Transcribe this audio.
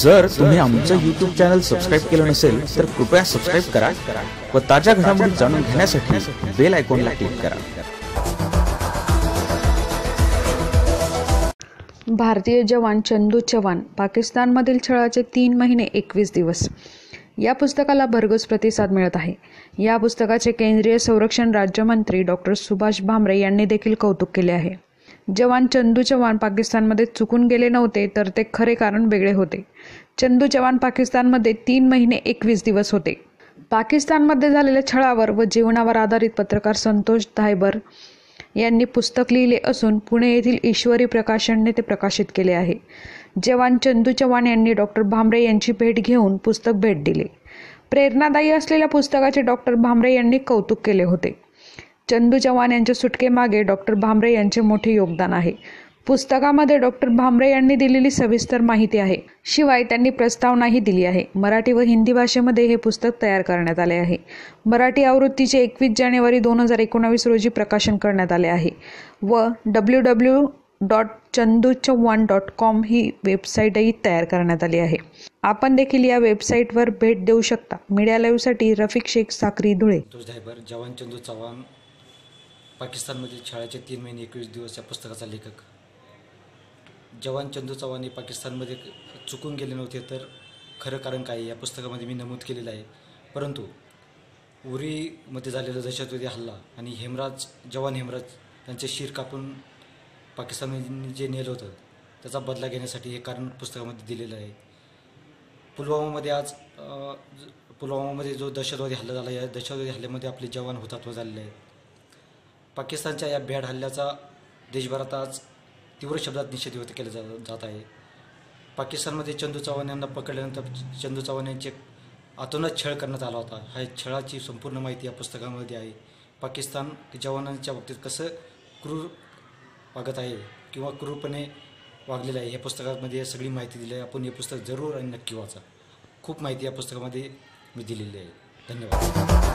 जर तुम्ही आमचं यूट्यूब चॅनल सबस्क्राईब केलं नसेल तर कृपया सबस्क्राईब करा व ताज्या घडामोडी जाणून घेण्यासाठी बेल आयकॉनला क्लिक करा. भारतीय जवान चंदू चव्हाण पाकिस्तानमधील छळाचे तीन महिने एकवीस दिवस. या पुस्तकाला भरघोस प्रतिसाद मिळत आहे. या पुस्तकाचे केंद्रीय संरक्षण राज्यमंत्री डॉक्टर सुभाष भामरे यांनी देखील कौतुक केले आहे. जवान चंदू चव्हाण पाकिस्तानमध्ये चुकून गेले नव्हते तर ते खरे कारण वेगळे होते. चंदू चव्हाण पाकिस्तानमध्ये तीन महिने एकवीस दिवस होते. पाकिस्तानमध्ये झालेल्या छळावर व जीवनावर आधारित पत्रकार संतोष धायबर यांनी पुस्तक लिहिले असून पुणे येथील ईश्वरी प्रकाशनने ते प्रकाशित केले आहे. जवान चंदू चव्हाण यांनी डॉक्टर भामरे यांची भेट घेऊन पुस्तक भेट दिले. प्रेरणादायी असलेल्या पुस्तकाचे डॉक्टर भामरे यांनी कौतुक केले होते. चंदू चव्हाण यांच्या सुटकेमागे डॉक्टर भामरे यांचे मोठे योगदान आहे. पुस्तकामध्ये डॉक्टर भामरे यांनी दिलेली सविस्तर माहिती आहे. शिवाय त्यांनी प्रस्तावनाही दिली आहे. मराठी व हिंदी भाषेमध्ये हे पुस्तक तयार करण्यात आले आहे. मराठी आवृत्तीचे एकवीस जानेवारी दोन हजार एकोणावीस रोजी प्रकाशन करण्यात आले आहे व W W dot Chandu Chavan dot com ही वेबसाईटही तयार करण्यात आली आहे. आपण देखील या वेबसाईटवर भेट देऊ शकता. मीडिया लाईव्हसाठी रफिक शेख साक्री धुळे. जवान चंदू चव्हाण. पाकिस्तानमधील शाळेचे तीन महिने एकवीस दिवस या पुस्तकाचा लेखक. जवान चंदू चव्हाण हे पाकिस्तानमध्ये चुकून गेले नव्हते तर खरं कारण काय या पुस्तकामध्ये मी नमूद केलेलं आहे. परंतु उरीमध्ये झालेला दहशतवादी हल्ला आणि हेमराज जवान हेमराज यांचे शिर कापून पाकिस्तानमध्ये जे नेलं होतं त्याचा बदला घेण्यासाठी हे कारण पुस्तकामध्ये दिलेलं आहे. पुलवामामध्ये आज पुलवामामध्ये जो दहशतवादी हल्ला झाला या दहशतवादी हल्ल्यामध्ये आपले जवान हुतात्मा झालेले आहेत. पाकिस्तानच्या या भ्याड हल्ल्याचा देशभरात आज तीव्र शब्दात निषेध व्यक्त केला जा जात आहे. पाकिस्तानमध्ये चंदू चव्हाण यांना पकडल्यानंतर चंदू चव्हाण यांचे आतोनात छळ करण्यात आला होता. ह्या छळाची संपूर्ण माहिती या पुस्तकामध्ये आहे. पाकिस्तान जवानांच्या बाबतीत कसं क्रूर वागत आहे किंवा क्रूरपणे वागलेलं आहे या पुस्तकामध्ये सगळी माहिती दिली आहे. आपण हे पुस्तक जरूर आणि नक्की वाचा. खूप माहिती या पुस्तकामध्ये मी दिलेली आहे. धन्यवाद.